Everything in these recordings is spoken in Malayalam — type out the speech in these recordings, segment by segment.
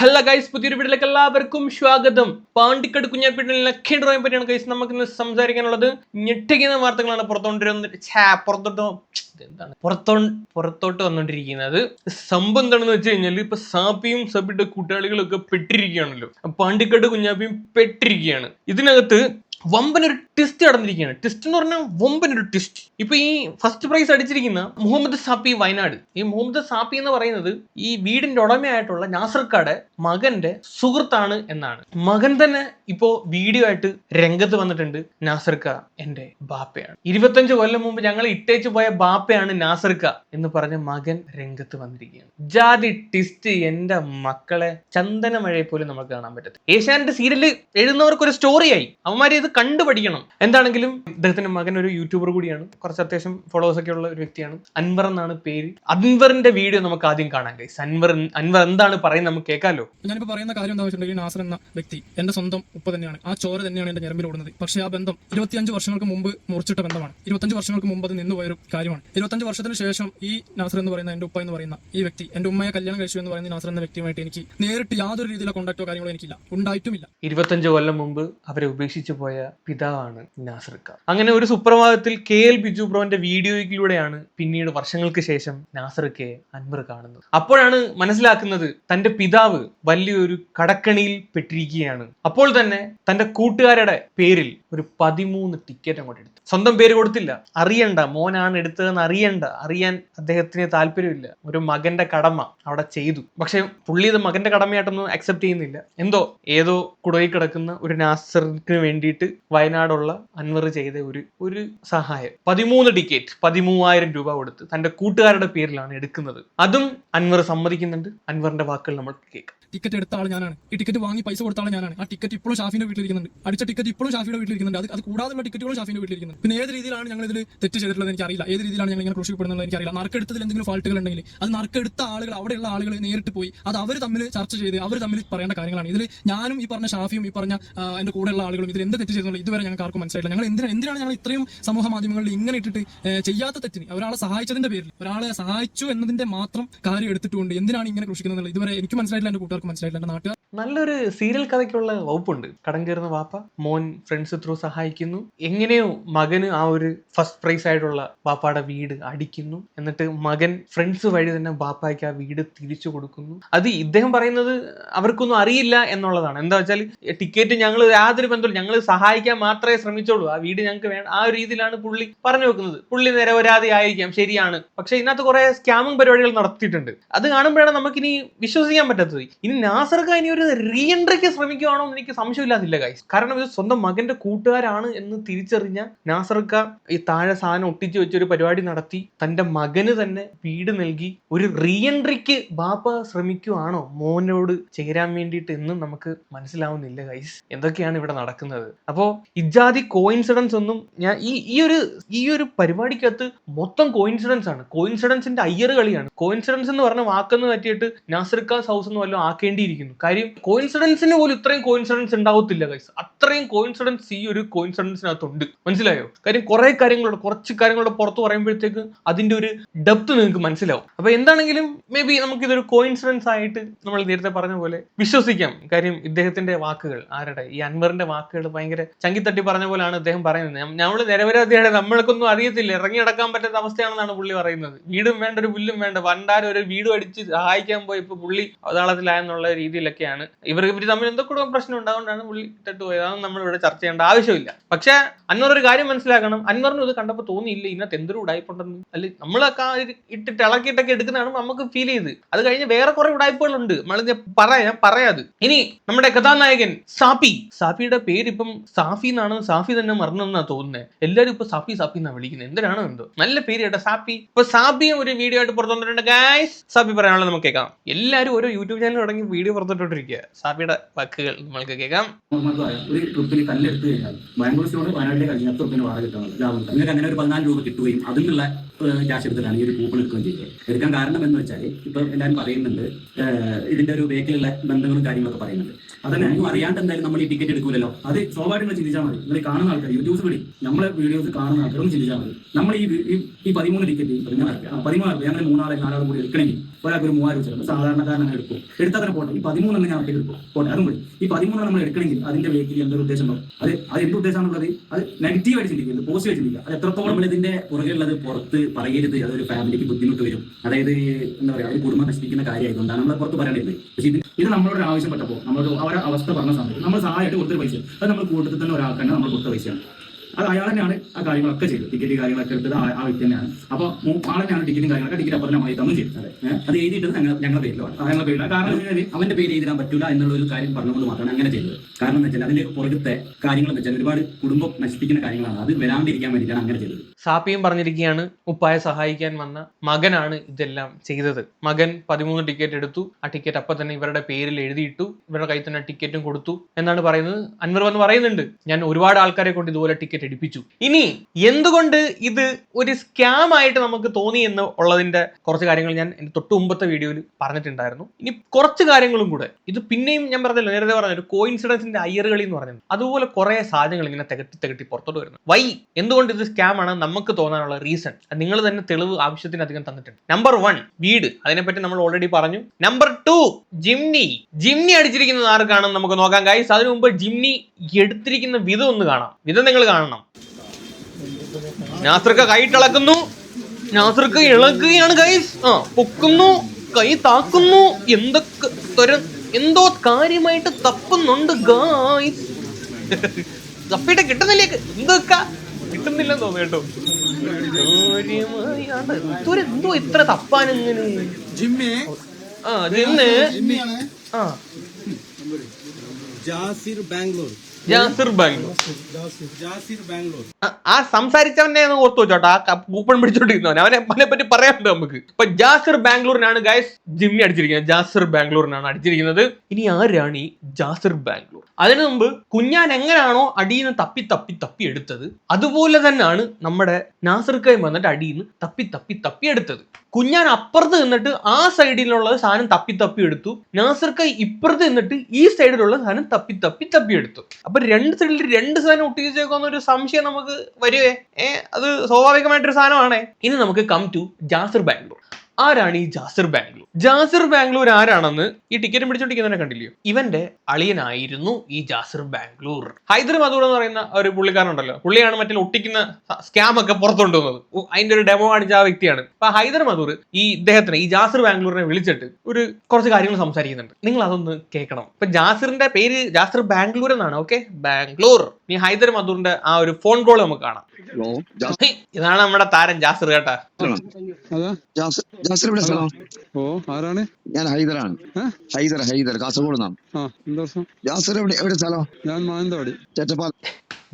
ഹലോ ഗൈസ് പുതിയൊരു വീട്ടിലേക്ക് എല്ലാവർക്കും സ്വാഗതം. പാണ്ടിക്കട് കുഞ്ഞാപ്പിട്ടിൽ ലക്കി ഡ്രോയിനെ പറ്റിയാണ് ഗൈസ് നമുക്ക് ഇന്ന് സംസാരിക്കാനുള്ളത് ഞെട്ടിക്കുന്ന വാർത്തകളാണ് പുറത്തോട്ടോ എന്താണ് പുറത്തോ പുറത്തോട്ട് വന്നോണ്ടിരിക്കുന്നത്. സംഭവം എന്താണെന്ന് വെച്ച് കഴിഞ്ഞാൽ ഇപ്പൊ സാപ്പിയും സബിയുടെ കൂട്ടാളികളൊക്കെ പെട്ടിരിക്കുകയാണല്ലോ. പാണ്ടിക്കട് കുഞ്ഞാപ്പിയും പെട്ടിരിക്കുകയാണ്. ഇതിനകത്ത് വമ്പനൊരു ട്വിസ്റ്റ് നടന്നിരിക്കുകയാണ്. ട്വിസ്റ്റ് എന്ന് പറഞ്ഞാൽ വമ്പനൊരു ട്വിസ്റ്റ് ഇപ്പൊ ഈ ഫസ്റ്റ് പ്രൈസ് അടിച്ചിരിക്കുന്ന മുഹമ്മദ് സാപ്പി വയനാട്. ഈ മുഹമ്മദ് സാപ്പി എന്ന് പറയുന്നത് ഈ വീടിന്റെ ഉടമയായിട്ടുള്ള നാസർക്കാട് മകന്റെ സുഹൃത്താണ് എന്നാണ്. മകൻ തന്നെ ഇപ്പോ വീഡിയോ ആയിട്ട് രംഗത്ത് വന്നിട്ടുണ്ട് നാസർക്ക എന്റെ ബാപ്പയാണ്. ഇരുപത്തഞ്ച് കൊല്ലം മുമ്പ് ഞങ്ങൾ ഇട്ടേച്ച് പോയ ബാപ്പയാണ് നാസർക്ക എന്ന് പറഞ്ഞ മകൻ രംഗത്ത് വന്നിരിക്കുകയാണ്. ജാതി ട്വിസ്റ്റ് എന്റെ മക്കളെ ചന്ദനമഴയെ പോലും നമുക്ക് കാണാൻ പറ്റത്തില്ല. ഏഷ്യാനെറ്റ് സീരിയലിൽ എഴുതുന്നവർക്ക് ഒരു സ്റ്റോറിയായി അവന്മാരെ ഇത് കണ്ടുപഠിക്കണം. എന്താണെങ്കിലും ഇദ്ദേഹത്തിന്റെ മകൻ ഒരു യൂട്യൂബർ കൂടിയാണ്. കുറച്ച് അത്യാവശ്യം ഫോളോവേഴ്സ് ഒക്കെ ഉള്ള ഒരു വ്യക്തിയാണ്. അൻവർ എന്നാണ് പേര്. അൻവറിന്റെ വീഡിയോ നമുക്ക് ആദ്യം കാണാൻ കഴിയും അൻവർ അൻവർ എന്താണ് പറയുന്നത് നമുക്ക് കേൾക്കാലോ? ഞാനിപ്പോ പറയുന്ന കാര്യം എന്താ വെച്ചിട്ടുണ്ടെങ്കിൽ നാസർ എന്ന വ്യക്തി എന്റെ സ്വന്തം ഉപ്പ തന്നെയാണ്. ആ ചോര തന്നെയാണ് എന്റെ ഞരമ്പിൽ ഓടുന്നത്. പക്ഷേ ആ ബന്ധം ഇരുപത്തിയഞ്ച് വർഷങ്ങൾക്ക് മുമ്പ് മുറിച്ചിട്ട ബന്ധമാണ്. ഇരുപത്തഞ്ച് വർഷങ്ങൾക്ക് മുമ്പ് അത് നിന്ന് പോയൊരു കാര്യമാണ്. ഇരുപത്തഞ്ച് വർഷത്തിന് ശേഷം ഈ നാസർ എന്ന് പറയുന്ന എന്റെ ഉപ്പ എന്ന് പറയുന്ന ഈ വ്യക്തി എന്റെ ഉമ്മയെ കല്യാണം കഴിച്ചു എന്ന് പറയുന്ന നാസർ എന്ന വ്യക്തിയുമായിട്ട് എനിക്ക് നേരിട്ട് യാതൊരു രീതിയിലുള്ള കോൺടാക്റ്റോ കാര്യങ്ങളോ എനിക്കില്ല. ഉണ്ടായിട്ടുമില്ല. ഇരുപത്തഞ്ച് കൊല്ലം മുമ്പ് അവരെ ഉപേക്ഷിച്ചു പോയ പിതാവാണ് നാസർക്കാർ. അങ്ങനെ ഒരു സുപ്രഭാതത്തിൽ കെ എൽ ബിജു ബ്രോന്റെ വീഡിയോയിലൂടെയാണ് പിന്നീട് വർഷങ്ങൾക്ക് ശേഷം നാസർക്കെ അൻവർ കാണുന്നത്. അപ്പോഴാണ് മനസ്സിലാക്കുന്നത് തന്റെ പിതാവ് വലിയൊരു കടക്കണിയിൽ പെട്ടിരിക്കുകയാണ്. അപ്പോൾ തന്നെ തന്റെ കൂട്ടുകാരുടെ പേരിൽ ഒരു പതിമൂന്ന് ടിക്കറ്റ് അങ്ങോട്ട് എടുത്തു. സ്വന്തം പേര് കൊടുത്തില്ല. അറിയണ്ട മോനാണ് എടുത്തതെന്ന് അറിയണ്ട. അറിയാൻ അദ്ദേഹത്തിന് താല്പര്യമില്ല. ഒരു മകന്റെ കടമ അവിടെ ചെയ്തു. പക്ഷെ പുള്ളി ഇത് മകന്റെ കടമയായിട്ടൊന്നും അക്സെപ്റ്റ് ചെയ്യുന്നില്ല. എന്തോ ഏതോ കുടയിൽ കിടക്കുന്ന ഒരു നാസറിന് വേണ്ടിയിട്ട് വയനാടുള്ള അൻവർ ചെയ്ത ഒരു ഒരു സഹായം. പതിമൂന്ന് ടിക്കറ്റ് പതിമൂവായിരം രൂപ കൊടുത്ത് തന്റെ കൂട്ടുകാരുടെ പേരിലാണ് എടുക്കുന്നത്. അതും അൻവർ സമ്മതിക്കുന്നുണ്ട്. അൻവറിന്റെ വാക്കുകൾ നമ്മൾ കേൾക്കാം. ടിക്കറ്റ് എടുത്ത ആൾ ഞാനാണ്. ഈ ടിക്കറ്റ് വാങ്ങി പൈസ കൊടുത്ത ആൾ ഞാനാണ്. ആ ടിക്കറ്റ് ഇപ്പോഴും ഷാഫിന്റെ വീട്ടിലിരിക്കുന്നുണ്ട്. അടിച്ച ടിക്കറ്റ് ഇപ്പോഴും ഷാഫിയുടെ വീട്ടിലിരിക്കുന്നുണ്ട്. അത് അത് കൂടാതെയുള്ള ടിക്കറ്റുകളും ഷാഫിന്റെ വീട്ടിലിരിക്കുന്നുണ്ട്. പിന്നെ ഏത് രീതിയിലാണ് ഞങ്ങൾ ഇതിൽ തെറ്റ് ചെയ്തിട്ടുള്ളത് എനിക്കറിയില്ല. ഏത് രീതിയിലാണ് ഞങ്ങൾ ഇങ്ങനെ ക്രൂശിക്കപ്പെടുന്നത് എനിക്കറിയില്ല. നറുക്കെടുത്തതിൽ എന്തെങ്കിലും ഫാൾട്ടുകൾ ഉണ്ടെങ്കിൽ അത് നറുക്കെടുത്ത ആളുകൾ അവിടെയുള്ള ആളുകൾ നേരിട്ട് പോയി അത് അവർ തമ്മിൽ ചർച്ച ചെയ്ത് അവർ തമ്മിൽ പറയേണ്ട കാര്യങ്ങളാണ്. ഇതിൽ ഞാനും ഈ പറഞ്ഞ ഷാഫിയും ഈ പറഞ്ഞ എന്റെ കൂടെയുള്ള ആളുകളും ഇതിൽ എന്ത് തെറ്റ് ചെയ്തിട്ടുള്ളത് ഇതുവരെ ഞങ്ങൾക്ക് ആർക്കും മനസ്സിലായില്ല ഞങ്ങൾ എന്തിനാണ് എന്തിനാണ് ഞങ്ങൾ ഇത്രയും സമൂഹ മാധ്യമങ്ങളിൽ ഇങ്ങനെ ഇട്ടിട്ട് ചെയ്യാത്ത തെറ്റിന്? ഒരാളെ സഹായിച്ചതിന്റെ പേരിൽ. ഒരാളെ സഹായിച്ചു എന്നതിന്റെ മാത്രം കാര്യം എടുത്തിട്ടുണ്ട് എന്തിനാണ് ഇങ്ങനെ ക്രൂശിക്കുന്നത് ഇതുവരെ എനിക്ക് മനസ്സിലായിട്ടില്ല എന്റെ കൂട്ടുകാർക്ക് മനസ്സിലായിട്ടില്ല നാട്ടുകാർ. നല്ലൊരു സീരിയൽ കഥയ്ക്കുള്ള വകുപ്പുണ്ട്. കടം കയറുന്ന വാപ്പ മോൻ ഫ്രണ്ട്സ് ത്രൂ സഹായിക്കുന്നു. എങ്ങനെയോ മകന് ആ ഒരു ഫസ്റ്റ് പ്രൈസ് ആയിട്ടുള്ള വാപ്പയുടെ വീട് അടിക്കുന്നു. എന്നിട്ട് മകൻ ഫ്രണ്ട്സ് വഴി തന്നെ വാപ്പായ്ക്ക് ആ വീട് തിരിച്ചു കൊടുക്കുന്നു. അത് ഇദ്ദേഹം പറയുന്നത് അവർക്കൊന്നും അറിയില്ല എന്നുള്ളതാണ്. എന്താ വെച്ചാൽ ടിക്കറ്റ് ഞങ്ങൾ യാതൊരു ബന്ധമില്ല ഞങ്ങൾ സഹായിക്കാൻ മാത്രമേ ശ്രമിച്ചോളൂ ആ വീട് ഞങ്ങൾക്ക് വേണം ആ ഒരു രീതിയിലാണ് പുള്ളി പറഞ്ഞു വെക്കുന്നത്. പുള്ളി നിരപരാധി ആയിരിക്കാം. ശരിയാണ്. പക്ഷെ ഇതിനകത്ത് കുറെ സ്കാമും പരിപാടികൾ നടത്തിയിട്ടുണ്ട്. അത് കാണുമ്പോഴാണ് നമുക്കിനി വിശ്വസിക്കാൻ പറ്റാത്തത്. ഇനി നാസർക്ക ഇനി ഒരു റീഎൻട്രിക്ക് ശ്രമിക്കുവാണോ എന്ന് എനിക്ക് സംശയമില്ലാതില്ല ഗൈസ് കാരണം ഇത് സ്വന്തം മകന്റെ കൂട്ടുകാരാണ് എന്ന് തിരിച്ചറിഞ്ഞ നാസർക്ക ഈ താഴെ സാധനം ഒട്ടിച്ചു വെച്ച് ഒരു പരിപാടി നടത്തി തന്റെ മകന് തന്നെ വീട് നൽകി ഒരു റീഎൻട്രിക്ക് ബാപ്പ ശ്രമിക്കുവാണോ മോനോട് ചേരാൻ വേണ്ടിയിട്ട് എന്നും നമുക്ക് മനസ്സിലാവുന്നില്ല ഗൈസ് എന്തൊക്കെയാണ് ഇവിടെ നടക്കുന്നത്? അപ്പോ ഇജാതി കോയിൻസിഡൻസ് ഒന്നും ഞാൻ ഈ ഈ ഒരു ഈ ഒരു പരിപാടിക്കകത്ത് മൊത്തം കോയിൻസിഡൻസ് ആണ്. കോയിൻസിഡൻസിന്റെ അയ്യർ കളിയാണ്. കോയിൻസിഡൻസ് എന്ന് പറഞ്ഞ വാക്കെന്ന് പറ്റിയിട്ട് നാസർക്കാസ് ഹൗസ് എന്ന് വല്ലതും ആക്കേണ്ടിയിരിക്കുന്നു. കാര്യം കോയിൻസിഡൻസിന് പോലും ഇത്രയും കോയിൻസിഡൻസ് ഉണ്ടാവത്തില്ല ഗൈസ് അത്രയും കോയിൻസിഡൻസ് ഈ ഒരു കോയിൻസിഡൻസിനകത്തുണ്ട് മനസ്സിലായോ? കാര്യം കുറെ കാര്യങ്ങളുണ്ട്. കുറച്ച് കാര്യങ്ങളുടെ പുറത്ത് പറയുമ്പോഴത്തേക്ക് അതിന്റെ ഒരു ഡെപ്ത് നിങ്ങൾക്ക് മനസ്സിലാവും. അപ്പൊ എന്താണെങ്കിലും മേ ബി നമുക്ക് ഇതൊരു കോയിൻസിഡൻസ് ആയിട്ട് നമ്മൾ നേരത്തെ പറഞ്ഞ പോലെ വിശ്വസിക്കാം. കാര്യം ഇദ്ദേഹത്തിന്റെ വാക്കുകൾ ആരുടെ? ഈ അൻവറിന്റെ വാക്കുകൾ ഭയങ്കര ചങ്കിത്തട്ടി പറഞ്ഞ പോലെയാണ് അദ്ദേഹം പറയുന്നത്. നമ്മൾ നിരപരാധിയുടെ നമ്മൾക്കൊന്നും അറിയത്തില്ല. ഇറങ്ങി നടക്കാൻ പറ്റാത്ത അവസ്ഥയാണെന്നാണ് പുള്ളി പറയുന്നത്. വീടും വേണ്ട ഒരു പുല്ലും വേണ്ട. വണ്ടാരം ഒരു വീട് അടിച്ച് സഹായിക്കാൻ പോയി ഇപ്പൊ പുള്ളി അവതാളത്തിലായെന്നുള്ള രീതിയിലൊക്കെയാണ്. ഇവർ ഇവർ തമ്മിൽ എന്തൊക്കെ പ്രശ്നം ഉണ്ടാകൊണ്ടാണ് പുള്ളി ഇട്ടിട്ട് പോയത്. അതൊന്നും നമ്മളിവിടെ ചർച്ച ചെയ്യേണ്ട ആവശ്യമില്ല. പക്ഷെ അന്നൊരു ഒരു കാര്യം മനസ്സിലാക്കണം. അൻവറിനും ഇത് കണ്ടപ്പോൾ തോന്നിയില്ല? ഇതിനകത്ത് എന്തൊരു ഉടായ്പുണ്ടെന്ന്. അല്ലെ നമ്മളൊക്കെ ഇട്ടിട്ട് ഇളക്കിയിട്ടൊക്കെ എടുക്കുന്നതാണ് നമുക്ക് ഫീൽ ചെയ്ത്. അത് കഴിഞ്ഞ് വേറെ കുറെ ഉടായ്പകളുണ്ട്. നമ്മൾ പറയാം പറയാത് ഇനി നമ്മുടെ കഥാനായകൻ സാഫി. സാഫിയുടെ പേര് ഇപ്പം സാഫി എന്നാണ്. സാഫി തന്നെ മറന്നെന്നാ തോന്നുന്നത് എല്ലാരും ഇപ്പൊ സാഫി സാഫി എന്നാ വിളിക്കുന്നത്. എന്തിനാണ് എന്തോ. നല്ല പേര് കേട്ടോ സാഫി. ഇപ്പൊ സാഫിയും ഒരു വീഡിയോ ആയിട്ട് പുറത്തു വന്നിട്ടുണ്ട് ഗായ്സ് സാഫി പറയാനുള്ളത് നമുക്ക് കേൾക്കാം. എല്ലാരും ഓരോ യൂട്യൂബ് ചാനൽ തുടങ്ങി വീഡിയോ പുറത്തിട്ടോണ്ടിരിക്കുക സാഫിയുടെ വാക്കുകൾ നമ്മൾക്ക് കേൾക്കാം. ഒരു ട്രിപ്പിൽ കല്ലെടുത്ത് കഴിഞ്ഞാൽ സ്റ്റോർ വയനാട്ടിലേക്ക് അഞ്ച് പത്ത് റുപ്യന് വാടക കിട്ടുന്നത് ലാഭം നിങ്ങൾക്ക് അങ്ങനെ ഒരു പതിനാല് രൂപ കിട്ടുകയും അതിനുള്ള ക്യാഷ് എടുത്തിട്ടാണ് ഈ ഒരു കൂപ്പൺ എടുക്കുകയും ചെയ്തത് എടുക്കാൻ കാരണം എന്ന് വെച്ചാൽ ഇപ്പൊ എല്ലാവരും പറയുന്നുണ്ട് ഇതിന്റെ ഒരു വേക്കിലുള്ള ബന്ധങ്ങളും കാര്യങ്ങളൊക്കെ പറയുന്നുണ്ട്. അതന്നെ ഒന്നും അറിയാണ്ട് എന്തായാലും നമ്മൾ ഈ ടിക്കറ്റ് എടുക്കൂലല്ലോ. അത് സ്വാഭാവികമായി ചിന്തിച്ചാൽ മതി. നിങ്ങൾ കാണുന്ന ആൾക്കാർ യൂട്യൂബ്സ് വഴി നമ്മളെ വീഡിയോസ് കാണുന്ന ആൾക്കാരും ചിന്തിച്ചാൽ മതി. നമ്മൾ ഈ ഈ- പതിമൂന്ന് ടിക്കറ്റ് പതിമൂന്ന് പതിമൂന്ന് ഞങ്ങൾ മൂന്നാളെ നാലാളും കൂടി എടുക്കണമെങ്കിൽ ഒരാൾക്ക് ഒരു മൂവായിരം വെച്ചാൽ സാധാരണക്കാരൻ അങ്ങനെ എടുക്കും. എടുത്താൽ തന്നെ പോട്ടെ. ഈ പതിമൂന്നെണ്ണം ഞാൻ ഒറ്റയ്ക്ക് എടുക്കും. പോട്ടെ അതും കൂടി ഈ പതിമൂന്നെണ്ണം നമ്മൾ എടുക്കണമെങ്കിൽ അതിന്റെ വേക്കിൽ എന്തൊരു ഉദ്ദേശം അത് അത് എന്ത് ഉദ്ദേശമാണുള്ളത് അത് നെഗറ്റീവ് ആയിട്ട് ചിന്തിക്കുന്നത് പോസിറ്റീവ് ചിന്തിക്കുക. അത് എത്രത്തോളം നമ്മൾ ഇതിന്റെ പുറകിലുള്ളത് പുറത്ത് പറയരുത് അതൊരു ഫാമിലിക്ക് ബുദ്ധിമുട്ട് വരും. അതായത് എന്താ പറയുക ഒരു കുടുംബം നശിപ്പിക്കുന്ന കാര്യമായതുകൊണ്ടാണ് നമ്മൾ പുറത്ത് പറയേണ്ടത്. പക്ഷേ ഇത് ഇത് നമ്മളോട് ആവശ്യപ്പെട്ടപ്പോൾ നമ്മളോട് അവരുടെ അവസ്ഥ പറഞ്ഞ സമയത്ത് നമ്മൾ സഹായമായിട്ട് കൊടുത്തൊരു പൈസ അത് നമ്മൾ കൂട്ടത്തിൽ തന്നെ ഒരാൾക്കാണ് നമ്മൾ കൊടുത്ത പൈസയാണ്. അത് അയാൾ തന്നെയാണ് ആ കാര്യങ്ങളൊക്കെ ചെയ്തത്. ടിക്കറ്റ് കാര്യങ്ങളൊക്കെ എടുത്തത് ആ ആ വ്യക്തി തന്നെയാണ്. അപ്പോൾ ആൾ തന്നെയാണ് ടിക്കറ്റും കാര്യങ്ങളൊക്കെ ടിക്കറ്റ് അപ്പം തന്നെ തമ്മിൽ തന്നു ചെയ്തത്. അത്. എഴുതിയിട്ടത് ഞങ്ങൾ ഞങ്ങളുടെ പേരിലാണ് ഞങ്ങളുടെ പേരിലാണ്. കാരണം അവന്റെ പേര് എഴുതാൻ പറ്റില്ല എന്നുള്ള ഒരു കാര്യം പറഞ്ഞുകൊണ്ട് മാത്രമാണ് അങ്ങനെ ചെയ്തത്. കാരണം എന്ന് വെച്ചാൽ അതിന്റെ പുറകത്തെ കാര്യങ്ങൾ എന്ന് വെച്ചാൽ ഒരുപാട് കുടുംബം നശിപ്പിക്കുന്ന കാര്യങ്ങളാണ്. അത് വരാണ്ടിരിക്കാൻ വേണ്ടിയിട്ടാണ് അങ്ങനെ ചെയ്തത്. സാപ്പിയും പറഞ്ഞിരിക്കുകയാണ് ഉപ്പായെ സഹായിക്കാൻ വന്ന മകനാണ് ഇതെല്ലാം ചെയ്തത്. മകൻ പതിമൂന്ന് ടിക്കറ്റ് എടുത്തു. ആ ടിക്കറ്റ് അപ്പൊ തന്നെ ഇവരുടെ പേരിൽ എഴുതിയിട്ടു ഇവരുടെ കയ്യിൽ തന്നെ ടിക്കറ്റും കൊടുത്തു. എന്നാണ് പറയുന്നത്. അൻവർ വന്ന് പറയുന്നുണ്ട് ഞാൻ ഒരുപാട് ആൾക്കാരെ കൊണ്ട് ഇതുപോലെ ടിക്കറ്റ് എടുപ്പിച്ചു ഇനി എന്തുകൊണ്ട് ഇത് ഒരു സ്കാം ആയിട്ട് നമുക്ക് തോന്നി എന്ന് ഉള്ളതിന്റെ കുറച്ച് കാര്യങ്ങൾ ഞാൻ എന്റെ തൊട്ട് മുമ്പത്തെ വീഡിയോയിൽ പറഞ്ഞിട്ടുണ്ടായിരുന്നു. ഇനി കുറച്ച് കാര്യങ്ങളും കൂടെ. ഇത് പിന്നെയും ഞാൻ പറഞ്ഞല്ലോ നേരത്തെ പറഞ്ഞ ഒരു കോയിൻസിഡൻസിന്റെ അയ്യറുകളി എന്ന് പറഞ്ഞത് അതുപോലെ കുറെ സാധനങ്ങൾ ഇങ്ങനെ തികട്ടി തികട്ടി പുറത്തോട്ട് വരുന്നു. വൈ എന്തുകൊണ്ട് ഇത് സ്കാം ആണ് നമുക്ക് തോന്നാനുള്ള റീസൺ നിങ്ങൾ തന്നെ തെളിവ് ആവശ്യത്തിനധികം തന്നിട്ടുണ്ട്. നമ്പർ വൺ വീട്. അതിനെപ്പറ്റി നമ്മൾ ഓൾറെഡി പറഞ്ഞു. നമ്പർ ടു ജിംനി ജിംനി അടിച്ചിരിക്കുന്നത് ആർക്കാണെന്ന് നമുക്ക് നോക്കാം ഗൈസ് അതിനു മുമ്പ് ജിംനി എടുത്തിരിക്കുന്ന വിധം ഒന്ന് കാണാം. വിധം നിങ്ങൾ കാണണം. നാസർക്ക് കൈയിട്ടിളക്കുന്നു നാസർക്ക് ഇളക്കുകയാണ് ഗൈസ് ആ പൊക്കുന്നു കൈ താക്കുന്നു. എന്തൊക്കെ തരം എന്തോ കാര്യമായിട്ട് തപ്പുന്നുണ്ട് ഗായ്സ് തപ്പിട്ട് കിട്ടുന്നില്ലേ? എന്തൊക്കെ? കിട്ടുന്നില്ലെന്ന് തോന്നുന്നു കേട്ടോ. ഇതൊരു എന്തോ ഇത്ര തപ്പാനെങ്ങനെ ജിമ്മി. ആ ജിമ്മി. ആ. ജാസിർ ബാംഗ്ലൂർ. ജാസിർ ബാംഗ്ലൂർ. ആ- സംസാരിച്ചവനെ ഒന്ന് ഓർത്തു വെച്ചോട്ടോ ആ കൂപ്പൺ പിടിച്ചോണ്ടിരുന്നവൻ. അവനെ അവനെ പറ്റി പറയാനുണ്ട് നമുക്ക്? ഇപ്പൊ ജാസിർ ബാംഗ്ലൂരിനാണ് ഗൈസ് ജിമ്മി അടിച്ചിരിക്കുന്നത്. ജാസിർ ബാംഗ്ലൂരിനാണ് അടിച്ചിരിക്കുന്നത്. ഇനി ആരാണ് ഈ ജാസിർ ബാംഗ്ലൂർ? അതിനു മുമ്പ് കുഞ്ഞാൻ എങ്ങനെയാണോ അടിയിൽ നിന്ന് തപ്പി തപ്പി തപ്പി എടുത്തത് അതുപോലെ തന്നെയാണ് നമ്മുടെ നാസിർ കൈം വന്നിട്ട് അടിയിൽ നിന്ന് തപ്പി തപ്പി തപ്പി എടുത്തത്. കുഞ്ഞാൻ അപ്പുറത്ത് നിന്നിട്ട് ആ സൈഡിലുള്ള സാധനം തപ്പി തപ്പി എടുത്തു. നാസിർ കൈ ഇപ്പുറത്ത് നിന്നിട്ട് ഈ സൈഡിലുള്ള സാധനം തപ്പി തപ്പി തപ്പി എടുത്തു. അപ്പൊ രണ്ട് സൈഡിൽ രണ്ട് സാധനം ഒട്ടിച്ചേക്കുന്ന ഒരു സംശയം നമുക്ക് വരുവേ. ഏഹ് അത് സ്വാഭാവികമായിട്ടൊരു സാധനമാണേ. ഇനി നമുക്ക് കം ടു ജാസർ ബാംഗ്ലൂർ. ആരാണ് ഈ ജാസിർ ബാംഗ്ലൂർ? ജാസിർ ബാംഗ്ലൂർ ആരാണെന്ന് ഈ ടിക്കറ്റ് പിടിച്ചോണ്ടിരിക്കുന്നവനെ കണ്ടില്ലയോ? ഇവന്റെ അളിയനായിരുന്നു ഈ ജാസിർ ബാംഗ്ലൂർ. ഹൈദർ മധൂർ എന്ന് പറയുന്ന ഒരു പുള്ളിക്കാരനുണ്ടല്ലോ പുള്ളിയാണ് മറ്റേ ഒട്ടിക്കുന്ന സ്കാം ഒക്കെ പുറത്തുകൊണ്ടു വന്നത്. അതിന്റെ ഒരു ഡെമോ കാണിച്ച ആ വ്യക്തിയാണ്. അപ്പൊ ഹൈദർ മധൂർ ഈ ഇദ്ദേഹത്തിനെ ഈ ജാസിർ ബാംഗ്ലൂരിനെ വിളിച്ചിട്ട് ഒരു കുറച്ച് കാര്യങ്ങൾ സംസാരിക്കുന്നുണ്ട്. നിങ്ങൾ അതൊന്ന് കേൾക്കണം. ഇപ്പൊ ജാസിറിന്റെ പേര് ജാസിർ ബാംഗ്ലൂർ എന്നാണ് ഓക്കെ ബാംഗ്ലൂർ. ഈ ഹൈദർ മധൂറിന്റെ ആ ഒരു ഫോൺ കോൾ നമുക്ക് കാണാം. ഹലോ ജാസ്- ഇതാണ് നമ്മുടെ താരം ജാസിർ കേട്ടാ. ജാസിർ എവിടെ സ്ഥലം. ഓ ആരാണ്? ഞാൻ ഹൈദറാണ് ഏ? ഹൈദർ ഹൈദർ കാസർഗോഡ് നിന്നാണ്. ജാസിർ എവിടെ എവിടെ സ്ഥലം? ഞാൻ മാനന്തവാടി. ചേട്ടപ്പാൽ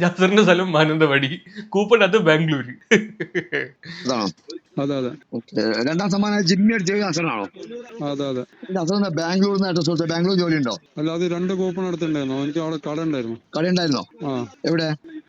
ജാസിറിന്റെ സ്ഥലം മാനന്തവാടി. കൂപ്പണത് ബാംഗ്ലൂര്. ഇതാണോ? അതെ അതെ. ഓക്കെ. രണ്ടാം സമ്മാനം ജിമ്മി അടിച്ച ജാസറാണോ അതെ അതെ. ജാസർ ബാംഗ്ലൂർ നിന്ന് ബാംഗ്ലൂർ ജോലി ഉണ്ടോ അല്ലാതെ അത് രണ്ട് കൂപ്പൺ എടുത്തിട്ടുണ്ടായിരുന്നു. എനിക്ക് അവിടെ കട ഉണ്ടായിരുന്നു കട ഉണ്ടായിരുന്നോ എവിടെ?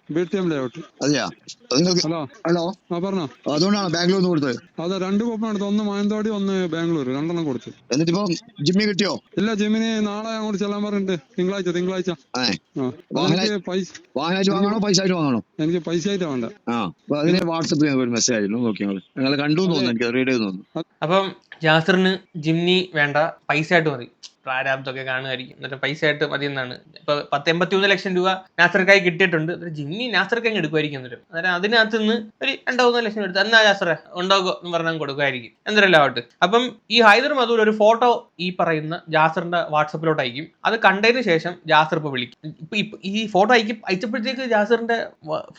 B T M layout. അതെയാ? അത് നിങ്ങൾക്ക് ഹലോ. ഹലോ? ആ പറഞ്ഞോ. അതുകൊണ്ടാണ് ബാംഗ്ലൂർ നിന്ന് കൊടുത്തത്? അതെ രണ്ട് കൂപ്പൺ എടുത്തു ഒന്ന് മാനന്തവാടി ഒന്ന് ബാംഗ്ലൂർ രണ്ടെണ്ണം കൊടുത്തു. എന്നിട്ടിപ്പോ ജിമ്മി കിട്ടിയോ? ഇല്ല ജിമ്മിന് നാളെ അങ്ങോട്ട് ചെല്ലാൻ പറഞ്ഞിട്ട് തിങ്കളാഴ്ച തിങ്കളാഴ്ച. ആ. എനിക്ക് പൈസ വാങ്ങാനായിട്ട് വാങ്ങണോ പൈസ ആയിട്ട് വാങ്ങണോ? എനിക്ക് പൈസ ആയിട്ട് വേണ്ട. ആ. അപ്പൊ അതിന് വാട്സപ്പിൽ ഞങ്ങൾക്ക് ഒരു മെസ്സേജ് ആയിരുന്നു നോക്കി ഞങ്ങൾ ഞങ്ങൾ കണ്ടു എന്ന് തോന്നുന്നു എനിക്ക് റീഡ് ചെയ്ത് തോന്നുന്നു. അപ്പം ജാസിറിന് ജിംനി വേണ്ട പൈസ ആയിട്ട് മതി. പ്രാരാബ്ദമൊക്കെ കാണുമായിരിക്കും. എന്നിട്ട് പൈസ ആയിട്ട് മതി എന്നാണ് ഇപ്പൊ പത്ത് എൺപത്തി മൂന്ന് ലക്ഷം രൂപ നാസർക്കായി കിട്ടിയിട്ടുണ്ട്. ജിമ്മി നാസർക്ക് അങ്ങ് എടുക്കുമായിരിക്കും എന്നിട്ട്. അന്നേരം അതിനകത്ത് നിന്ന് ഒരു രണ്ടോ മൂന്നോ ലക്ഷം എടുത്ത് എന്നാ നാസറെ ഉണ്ടാകുമോ എന്ന് പറഞ്ഞാൽ കൊടുക്കുമായിരിക്കും. എന്തായാലും ആവട്ടെ. അപ്പം ഈ ഹൈദർ മധൂർ ഒരു ഫോട്ടോ ഈ പറയുന്ന ജാസറിന്റെ വാട്സപ്പിലോട്ട് അയക്കും. അത് കണ്ടതിന് ശേഷം ജാസർ ഇപ്പൊ വിളിക്കും. ഇപ്പൊ ഈ ഫോട്ടോ അയക്കും അയച്ചപ്പോഴത്തേക്ക് ജാസറിന്റെ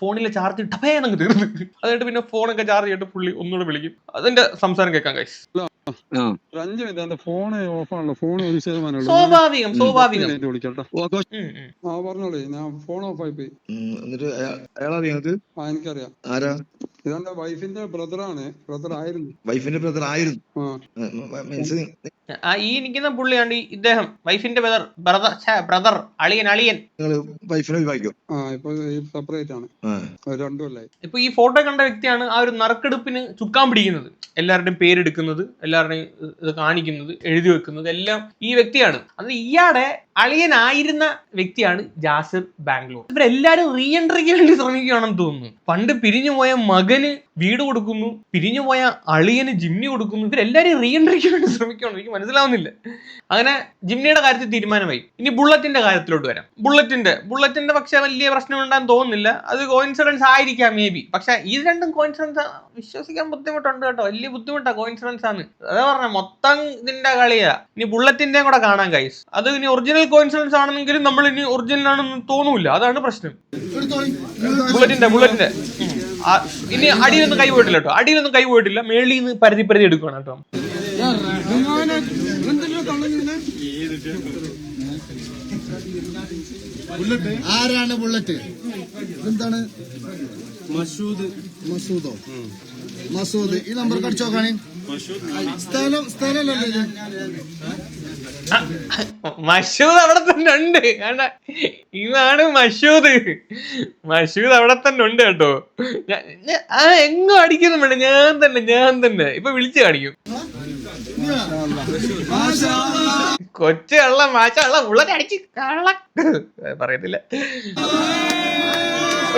ഫോണിലെ ചാർജ് ടപ്പേന്നങ്ങ് തീർന്നു. അതുകൊണ്ട് പിന്നെ ഫോണൊക്കെ ചാർജ് ചെയ്തിട്ട് പുള്ളി ഒന്നുകൂടെ വിളിക്കും. അതിന്റെ സംസാരം കേൾക്കാം കൈസ് സ്വാഭാവികം സ്വാഭാവികം. പറഞ്ഞോളേ ഞാൻ ഫോൺ ഓഫ് ആയി പോയി എന്നിട്ട് ആ എനിക്കറിയാം. ആരാ? ഇതെന്റെ വൈഫിന്റെ ബ്രദറാണ് ബ്രദർ ആയിരുന്നു. വൈഫിന്റെ ബ്രദർ ആയിരുന്നു. ആ. ഈ പുള്ളിയാണ് ഇദ്ദേഹം. വൈഫിന്റെ ബ്രദർ ബ്രദർ ബ്രദർ അളിയൻ അളിയൻ. വൈഫിനെ വിവാഹിക്കും. ആ ഇപ്പൊ സെപ്പറേറ്റ് ആണ്. രണ്ടുമല്ലേ ഇപ്പൊ ഈ ഫോട്ടോ കണ്ട വ്യക്തിയാണ് ആ ഒരു നറുക്കെടുപ്പിന് ചുക്കാൻ പിടിക്കുന്നത്. എല്ലാവരുടെയും പേരെടുക്കുന്നത് എല്ലാവരുടെയും ഇത് കാണിക്കുന്നത് എഴുതി വെക്കുന്നത് എല്ലാം ഈ വ്യക്തിയാണ്. അത് ഇയാടെ അളിയനായിരുന്ന വ്യക്തിയാണ് ജാസിർ ബാംഗ്ലൂർ. ഇവരെല്ലാരും റീ എൻട്രിക്ക് വേണ്ടി ശ്രമിക്കുകയാണെന്ന് തോന്നുന്നു. പണ്ട് പിരിഞ്ഞു പോയ മകന് വീട് കൊടുക്കുന്നു പിരിഞ്ഞു പോയ അളിയന് ജിമ്മി കൊടുക്കുന്നു ഇവരെല്ലാരും റീ എൻട്രിക്ക് വേണ്ടി ശ്രമിക്കുകയാണ് എനിക്ക് മനസ്സിലാവുന്നില്ല. അങ്ങനെ ജിമ്മിയുടെ കാര്യത്തിൽ തീരുമാനമായി. ഇനി ബുള്ളറ്റിന്റെ കാര്യത്തിലോട്ട് വരാം. ബുള്ളറ്റിന്റെ ബുള്ളറ്റിന്റെ പക്ഷെ വലിയ പ്രശ്നം ഉണ്ടാകാൻ തോന്നുന്നില്ല. അത് കോയിൻസിഡൻസ് ആയിരിക്കാം മേ ബി പക്ഷെ ഈ രണ്ടും കോയിൻസിഡൻസ് വിശ്വസിക്കാൻ ബുദ്ധിമുട്ടുണ്ട് കേട്ടോ. വലിയ ബുദ്ധിമുട്ടാ കോയിൻസിഡൻസ് ആണ് അതാ പറഞ്ഞ മൊത്തം ഇതിന്റെ കളിയാ. ഇനി ബുള്ളറ്റിന്റെയും കൂടെ കാണാൻ കൈസ് അത് ഇനി ഒറിജിനൽ കോയിൻസിഡൻസ് ആണെങ്കിലും നമ്മൾ ഇനി ഒറിജിനൽ ആണെന്ന് തോന്നൂല അതാണ് പ്രശ്നം. ബുള്ളറ്റിന്റെ ബുള്ളറ്റിന്റെ ഇനി അടിയിലൊന്നും കൈ പോയിട്ടില്ല കേട്ടോ. അടിയിലൊന്നും കൈ പോയിട്ടില്ല. മേളിൽ നിന്ന് പരതി പരതി എടുക്കുകയാണ് കേട്ടോ. ആരാണ് ബുള്ളറ്റ് എന്താണ്? മഷൂദ്. മസൂദോ മസൂദ് ഈ നമ്പർ കടിച്ചോ കാണി സ്ഥലം സ്ഥലമല്ലേ ഇത്? മഷൂദ് അവിടെ തന്നെ ഉണ്ട്. ഇതാണ് മഷൂദ്. മഷൂദ് അവിടെ തന്നെ ഉണ്ട് കേട്ടോ. ആ എങ്ങോ അടിക്കുന്നു വേണ്ട. ഞാൻ തന്നെ ഞാൻ തന്നെ. ഇപ്പൊ വിളിച്ചു കാണിക്കും. കൊച്ചു കള്ള മാച്ച കള്ള ഉള്ളത് അടിച്ച് കള്ള പറയത്തില്ല.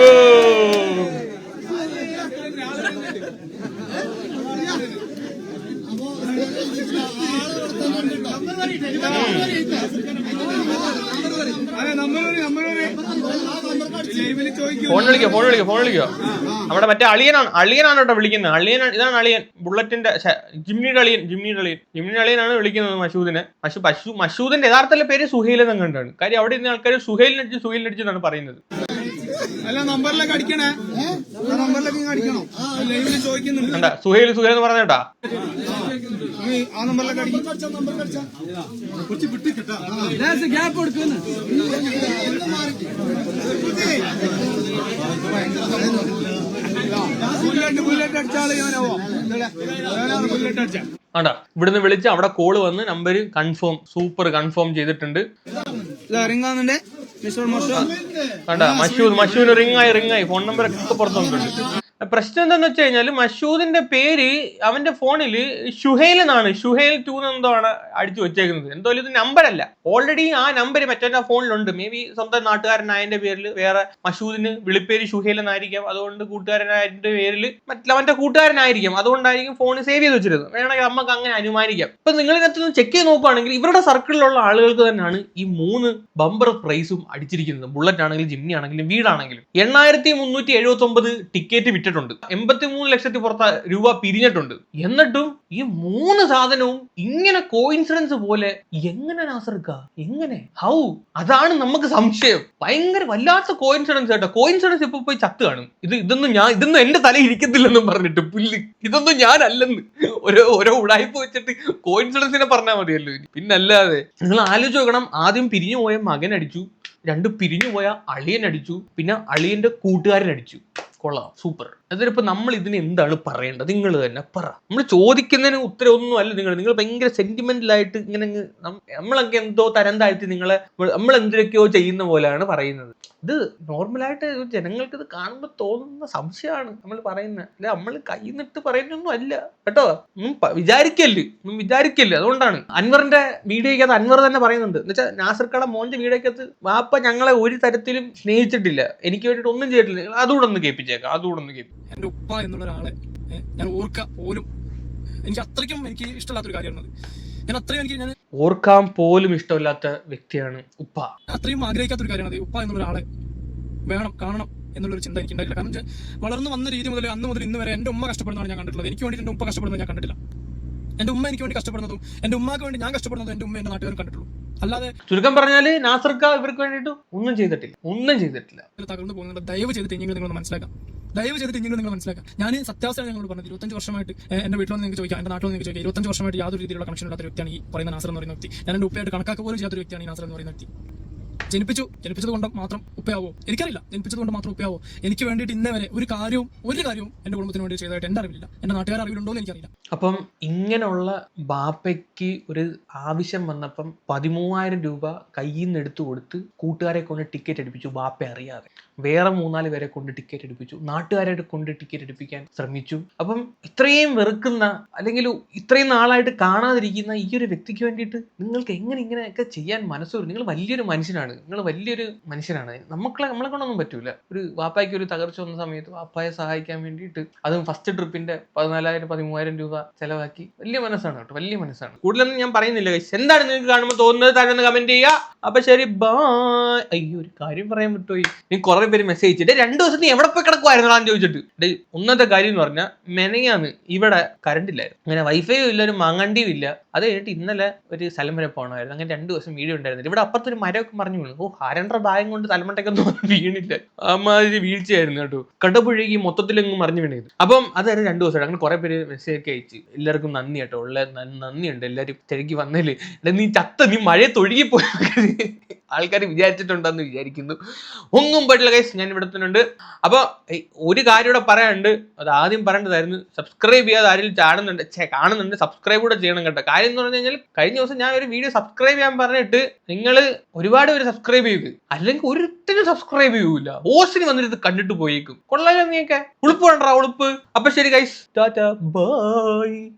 ഓ. ഫോൺ വിളിക്കോ ഫോൺ വിളിക്കോ ഫോൺ വിളിക്കോ. അവിടെ മറ്റേ അളിയനാണ് അളിയനാണ് കേട്ടോ വിളിക്കുന്നത്. അളിയനാണ് ഇതാണ് അളിയൻ. ബുള്ളറ്റിന്റെ ജിമ്മിയുടെ അളിയൻ ജിമ്മിയുടെ അളിയൻ. ജിമ്മിയുടെ അളിയനാണ് വിളിക്കുന്നത് മഷൂദിനെ. പക്ഷെ പശു മഷൂദിന്റെ യഥാർത്ഥത്തിലെ പേര് സുഹൈൽ എന്ന് കണ്ടാണ് കാര്യം അവിടെ ഇരുന്ന ആൾക്കാർ സുഹൈലിനടിച്ച് സുഹൈലിനടിച്ച് എന്നാണ് പറയുന്നത്. അല്ല നമ്പറിലേക്ക് അടിക്കണേ. ആ നമ്പറിലേക്ക് അടിക്കണം? ലൈവിൽ ചോദിക്കുന്നുണ്ട്. സുഹേൽ സുഹൈൽ സുഹൈൽ എന്ന് പറഞ്ഞ കേട്ടാ? ആ നമ്പറിലേക്ക് അടിക്കും. കുറച്ച് വിട്ട് കിട്ടാ. ഗ്യാപ്പ് കൊടുക്കുന്നു. ആണ്ടാ ഇവിടുന്ന് വിളിച്ച് അവിടെ കോൾ വന്ന് നമ്പർ കൺഫേം സൂപ്പർ കൺഫേം ചെയ്തിട്ടുണ്ട്. ഇറങ്ങാന്നുണ്ടേ. മിസ്റ്റർ മഷൂർ കണ്ട മഷൂദ് മഷൂർ റിംഗ് ആയി റിംഗ് ആയി. ഫോൺ നമ്പർ ഒക്കെ പുറത്തുണ്ട് പ്രശ്നം എന്താന്ന് വെച്ച് കഴിഞ്ഞാൽ മഷൂദിന്റെ പേര് അവന്റെ ഫോണിൽ ഷുഹൈൽ എന്നാണ്. ഷുഹൈൽ ടു എന്തോ ആണ് അടിച്ചു വെച്ചേക്കുന്നത്. എന്തോ ഇത് നമ്പർ അല്ല. ഓൾറെഡി ആ നമ്പർ മറ്റേ ഫോണിലുണ്ട്. മേ ബി സ്വന്തം നാട്ടുകാരനായതിന്റെ പേരിൽ വേറെ മഷൂദിന് വിളിപ്പേര് ഷുഹൈൽ എന്നായിരിക്കാം. അതുകൊണ്ട് കൂട്ടുകാരനായതിന്റെ പേരിൽ മറ്റവന്റെ കൂട്ടുകാരനായിരിക്കും. അതുകൊണ്ടായിരിക്കും ഫോൺ സേവ് ചെയ്ത് വെച്ചിരുന്നത്. വേണമെങ്കിൽ നമുക്ക് അങ്ങനെ അനുമാനിക്കാം. ഇപ്പൊ നിങ്ങൾ ഇതിനകത്ത് ചെക്ക് ചെയ്ത് നോക്കുകയാണെങ്കിൽ ഇവരുടെ സർക്കിളിലുള്ള ആളുകൾക്ക് തന്നെയാണ് ഈ മൂന്ന് ബമ്പർ പ്രൈസും അടിച്ചിരിക്കുന്നത്. ബുള്ളറ്റ് ആണെങ്കിലും ജിമ്മി ആണെങ്കിലും വീടാണെങ്കിലും. എണ്ണായിരത്തി മുന്നൂറ്റി എഴുപത്തി ഒമ്പത് ടിക്കറ്റ് വിറ്റിട്ടുണ്ട് എൺപത്തി മൂന്ന് ലക്ഷത്തി പുറത്ത് രൂപ പിരിഞ്ഞിട്ടുണ്ട്. എന്നിട്ടും ഈ മൂന്ന് സാധനവും ഇങ്ങനെ കോയിൻസിഡൻസ് പോലെ എങ്ങനെ നാസർക്ക? എങ്ങനെ? ഹൗ? അതാണ് നമുക്ക് സംശയം. ഭയങ്കര വല്ലാത്ത കോയിൻസിഡൻസ് കേട്ടോ. കോയിൻസിഡൻസ് ഇപ്പൊ പോയി ചത്ത് കാണും. ഇത് ഇതൊന്നും ഞാൻ ഇതൊന്നും എന്റെ തല ഇരിക്കത്തില്ലെന്നും പറഞ്ഞിട്ട് പുല്ല്. ഇതൊന്നും ഞാനല്ലെന്ന്. ഓരോ ഓരോ ഉടായ്പ വെച്ചിട്ട് കോയിൻസിഡൻസിനെ പറഞ്ഞാൽ മതിയല്ലോ ഇനി. പിന്നല്ലാതെ നിങ്ങൾ ആലോചിച്ച് നോക്കണം. ആദ്യം പിരിഞ്ഞു പോയ മകൻ അടിച്ചു രണ്ട് പിരിഞ്ഞു പോയ അളിയൻ അടിച്ചു പിന്നെ അളിയന്റെ കൂട്ടുകാരൻ അടിച്ചു കൊള്ളാം. സൂപ്പർ. എന്നിട്ടിപ്പോ നമ്മൾ ഇതിന് എന്താണ് പറയേണ്ടത്? നിങ്ങൾ തന്നെ പറ. നമ്മൾ ചോദിക്കുന്നതിന് ഉത്തരവൊന്നും അല്ല നിങ്ങൾ. നിങ്ങൾ ഭയങ്കര സെന്റിമെന്റലായിട്ട് ഇങ്ങനെ നമ്മളൊക്കെ എന്തോ തരം താഴ്ത്തി നിങ്ങളെ നമ്മൾ എന്തൊക്കെയോ ചെയ്യുന്ന പോലെയാണ് പറയുന്നത്. ഇത് നോർമലായിട്ട് ജനങ്ങൾക്ക് ഇത് കാണുമ്പോൾ തോന്നുന്ന സംശയമാണ് നമ്മൾ പറയുന്നത് അല്ല നമ്മൾ കൈ നിട്ട് പറയുന്നൊന്നും അല്ല. കേട്ടോ? വിചാരിക്കല്ല്? ഒന്നും വിചാരിക്കല്ലേ? അതുകൊണ്ടാണ്. അൻവറിന്റെ വീഡിയോയ്ക്കകത്ത് അൻവർ തന്നെ പറയുന്നുണ്ട്. എന്ന് വെച്ചാൽ നാസർക്കട മോന്റെ വീഡിയോയ്ക്കകത്ത് വാപ്പ ഞങ്ങളെ ഒരു തരത്തിലും സ്നേഹിച്ചിട്ടില്ല. എനിക്ക് വേണ്ടിയിട്ട് ഒന്നും ചെയ്തിട്ടില്ല. അതുകൂടെ ഒന്ന് കേൾപ്പിച്ചേക്കാം. അതുകൂടെ ഒന്ന് കേൾപ്പിച്ചു എന്റെ ഉപ്പ എന്നുള്ള ഒരാളെ ഞാൻ ഓർക്ക പോലും. എനിക്ക് അത്രയ്ക്കും എനിക്ക് ഇഷ്ടമില്ലാത്തൊരു കാര്യമാണ് ഞാൻ അത്രയും എനിക്ക് ഞാൻ ഓർക്കാൻ പോലും ഇഷ്ടമില്ലാത്ത വ്യക്തിയാണ് ഉപ്പ. അത്രയും ആഗ്രഹിക്കാത്ത ഒരു കാര്യമാണ്. ഉപ്പ എന്നുള്ള ഒരാളെ വേണം കാണണം എന്നുള്ളൊരു ചിന്ത എനിക്ക് ഉണ്ടായില്ല കാരണം വളർന്നു വന്ന രീതി മുതൽ അന്ന് മുതൽ ഇന്ന് വരെ എന്റെ ഉമ്മ കഷ്ടപ്പെടുന്നതാണ് ഞാൻ കണ്ടിട്ടുള്ളത്. എനിക്ക് വേണ്ടി എന്റെ ഉപ്പ കഷ്ടപ്പെടുന്നത് ഞാൻ കണ്ടിട്ടില്ല. എന്റെ ഉമ്മ എനിക്ക് വേണ്ടി കഷ്ടപ്പെടുന്നതും എന്റെ ഉമ്മക്ക് വേണ്ടി ഞാൻ കഷ്ടപ്പെടുന്നതും എന്റെ ഉമ്മ എന്റെ നാട്ടുകാർ കണ്ടിട്ടുള്ളൂ. അല്ലാതെ ചുരുക്കം പറഞ്ഞാൽ നാസർക്ക ഇവർക്ക് വേണ്ടിയിട്ട് ഒന്നും ചെയ്തിട്ടില്ല. ഒന്നും ചെയ്തിട്ടില്ല. തകർന്നു പോകുന്നത് ദയവ് ചെയ്തിട്ട് ഇനിയെങ്കിലും നിങ്ങൾ മനസ്സിലാക്കാം. ദയവ് ചെയ്തിട്ട് ഇങ്ങനെ നിങ്ങൾ മനസ്സിലാക്കുക. ഞാൻ സത്യാവസ്ഥ ഞങ്ങളോട് പറഞ്ഞത്. ഇരുപത്തഞ്ച് വർഷമായിട്ട് എന്റെ വീട്ടിൽ നിങ്ങൾക്ക് ചോദിക്കാം. എന്റെ നാട്ടിൽ നിങ്ങൾക്ക് ചോദിക്കാം. ഇരുപത്തഞ്ച് വർഷമായിട്ട് യാതൊരു രീതിയിലുള്ള കണക്ഷൻ ഇല്ലാത്ത വ്യക്തിയാണ് ഈ പറയുന്ന നാസർ എന്ന് പറയുന്ന വ്യക്തി. ഞാൻ എന്റെ ഉപ്പയായിട്ട് കണക്കാക്കുക പോലും ചെയ്യാത്ത വ്യക്തിയാണ് ഈ നാസർ എന്ന് പറയുന്ന വ്യക്തി. ജനിപ്പിച്ചു. ജനിപ്പിച്ചത് കൊണ്ട് മാത്രം ഉപ്പയാവോ എനിക്കറിയില്ല. ജനിപ്പിച്ചത് കൊണ്ട് മാത്രം ഉപ്പയാവോ എനിക്ക് വേണ്ടിയിട്ട് ഇന്നേ വരെ ഒരു കാര്യവും ഒരു കാര്യവും എന്റെ കുടുംബത്തിന് വേണ്ടി ചെയ്തതായിട്ട് എന്റെ അറിവില്ല എന്റെ നാട്ടുകാർ അറിവിലുണ്ടോ എന്ന് എനിക്കറിയില്ല. അപ്പം ഇങ്ങനെയുള്ള ബാപ്പയ്ക്ക് ഒരു ആവശ്യം വന്നപ്പം പതിമൂവായിരം രൂപ കയ്യിൽ നിന്ന് എടുത്തു കൊടുത്ത് കൂട്ടുകാരെ കൊണ്ട് ടിക്കറ്റ് എടുപ്പിച്ചു ബാപ്പ അറിയാതെ. വേറെ മൂന്നാൽ പേരെ കൊണ്ട് ടിക്കറ്റ് എടുപ്പിച്ചു. നാട്ടുകാരായിട്ട് കൊണ്ട് ടിക്കറ്റ് എടുപ്പിക്കാൻ ശ്രമിച്ചു. അപ്പം ഇത്രയും വെറുക്കുന്ന അല്ലെങ്കിൽ ഇത്രയും നാളായിട്ട് കാണാതിരിക്കുന്ന ഈ ഒരു വ്യക്തിക്ക് വേണ്ടിയിട്ട് നിങ്ങൾക്ക് എങ്ങനെ ഇങ്ങനെയൊക്കെ ചെയ്യാൻ മനസ്സൊരു നിങ്ങൾ വലിയൊരു മനുഷ്യനാണ്. നിങ്ങൾ വലിയൊരു മനുഷ്യനാണ് നമ്മളെ നമ്മളെ കൊണ്ടൊന്നും പറ്റൂല. ഒരു വാപ്പായ്ക്ക് ഒരു തകർച്ച വന്ന സമയത്ത് വാപ്പായെ സഹായിക്കാൻ വേണ്ടിയിട്ട് അതും ഫസ്റ്റ് ട്രിപ്പിന്റെ പതിനാലായിരം പതിമൂവായിരം രൂപ ചെലവാക്കി വലിയ മനസ്സാണ് കേട്ടോ വലിയ മനസ്സാണ്. കൂടുതലൊന്നും ഞാൻ പറയുന്നില്ല guys. എന്താണ് നിങ്ങൾക്ക് കാണുമ്പോൾ തോന്നുന്നത്? താഴെ കമന്റ് ചെയ്യുക. അപ്പൊ ശരി ബായ് അയ്യോ ഒരു കാര്യം പറയാൻ വിട്ടുപോയി. നീ കുറെ പേര് മെസ്സേജ് അയച്ചിട്ട് രണ്ടു ദിവസം നീ എവിടെ പോയി കിടക്കുമായിരുന്നാന്ന് ചോദിച്ചിട്ട്. ഒന്നത്തെ കാര്യം എന്ന് പറഞ്ഞാൽ മെനയാന്ന് ഇവിടെ കറണ്ട് ഇല്ലായിരുന്നു അങ്ങനെ വൈഫൈയും ഇല്ല ഒരു മാങ്ങണ്ടിയും ഇല്ല. അത് കഴിഞ്ഞിട്ട് ഇന്നലെ ഒരു സ്ഥലം വരെ പോകണമായിരുന്നു അങ്ങനെ രണ്ടു ദിവസം വീഡിയോ ഉണ്ടായിരുന്നില്ല. ഇവിടെ അപ്പുറത്തൊരു മരമൊക്കെ മറിഞ്ഞു വീണു ഓ അരണ്ടര ഭാഗം കൊണ്ട് തലമണ്ടയ്ക്കൊന്നും വീണില്ല. അമ്മാതിരി വീഴ്ചയായിരുന്നു കേട്ടോ. കടപുഴകി മൊത്തത്തിലങ്ങ് മറിഞ്ഞു വീണത് അപ്പം അതായിരുന്നു രണ്ടു ദിവസം അങ്ങനെ കുറെ പേര് മെസ്സേജ് ഒക്കെ അയച്ചു. എല്ലാവർക്കും നന്ദി കേട്ടോ. ഉള്ള നന്ദിയുണ്ട്. എല്ലാവരും തിരക്കി വന്നതിൽ നീ ചത്ത നീ മഴയെ തൊഴുകിപ്പോയി. ആൾക്കാർ വിചാരിച്ചിട്ടുണ്ടെന്ന് വിചാരിക്കുന്നു. ഒന്നും പറ്റില്ല കൈസ് ഞാൻ ഇവിടെ തന്നെ ഉണ്ട് അപ്പൊ ഒരു കാര്യം ഇവിടെ പറയാനുണ്ട്. അത് ആദ്യം പറയേണ്ടതായിരുന്നു. സബ്സ്ക്രൈബ് ചെയ്യാതെ ആരെങ്കിലും ചാടുന്നുണ്ട് ഛേ കാണുന്നുണ്ട് സബ്സ്ക്രൈബ് കൂടെ ചെയ്യണം കേട്ടോ. കാര്യം എന്ന് പറഞ്ഞു കഴിഞ്ഞാൽ കഴിഞ്ഞ ദിവസം ഞാൻ ഒരു വീഡിയോ സബ്സ്ക്രൈബ് ചെയ്യാൻ പറഞ്ഞിട്ട് നിങ്ങൾ ഒരുപാട് പേര് സബ്സ്ക്രൈബ് ചെയ്ത്. അല്ലെങ്കിൽ ഒരുത്തിനും സബ്സ്ക്രൈബ് ചെയ്യൂല. ഓസിന് വന്നിട്ട് കണ്ടിട്ട് പോയേക്കും. കൊള്ളാലോ നീയൊക്കെ. ഉളുപ്പ് വേണ്ട ഉളുപ്പ്. അപ്പൊ ശരി കൈസ് ടാറ്റ ബൈ